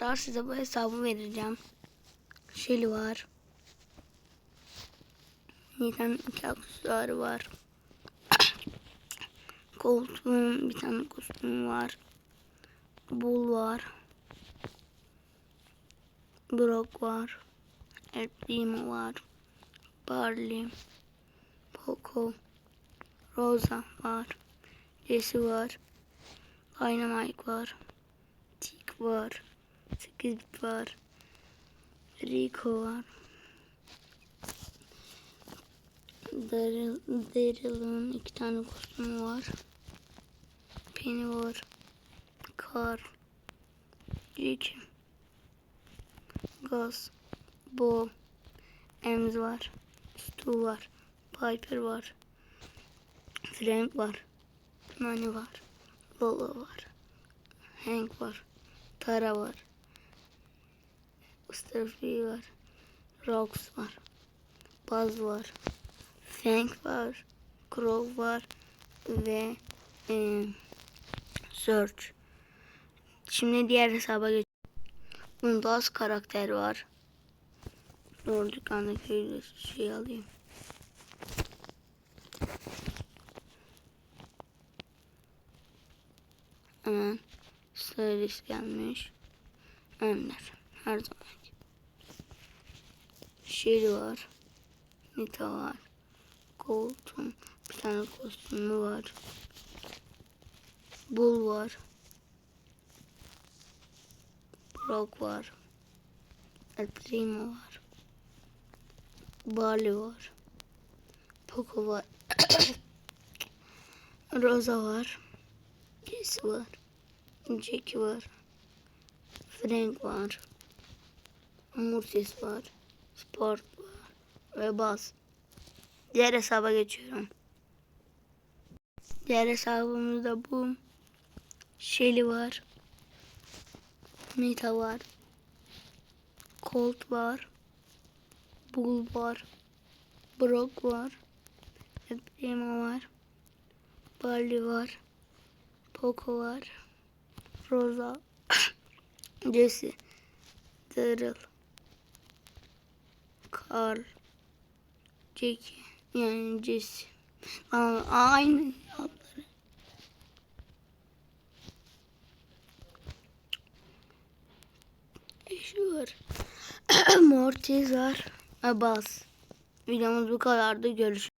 arkadaşlar size bu hesabı vereceğim. Shelly var. Neden iki aksesuarı var. Koltuğun bir tane kostümü var. Bull var. Brock var. El Primo var. Barley. Poco. Rosa var. Jesse var. Dynamite var. Tick var. 8 bit var. Rico var. Daryl, Daryl'ın iki tane kostümü var. Penny var. Carl. Rick. Gus. Bo. Ems var. Stu var. Piper var. Frank var. Nani var. Lola var. Hank var. Tara var. Starfree var. Rox var. Buzz var. Frank var. Crow var. Ve e, Search. Şimdi diğer hesaba geç. Bunda az karakter var. Doğru dükkandaki şey alayım. Hemen servis gelmiş. Önler. Her zaman. Shelly var. Nita var. Colton. Bir tane kostümü var. Bull var. Brock var. El Primo var. Barley var. Poco var. Rosa var. Jesse var. Jackie var. Frank var. Mortis var. Sport var. Ve Buzz. Diğer hesaba geçiyorum. Diğer hesabımızda bu. Shelly var. Nita var. Colt var. Bull var. Brock var. Primo var. Barley var. Poco var. Rosa. Jesse. Daryl. Carl. Jackie. Yani Jesse. Aynı adları. Şu var. Mortis var. Buzz. Videomuz bu kadardı. Görüşürüz.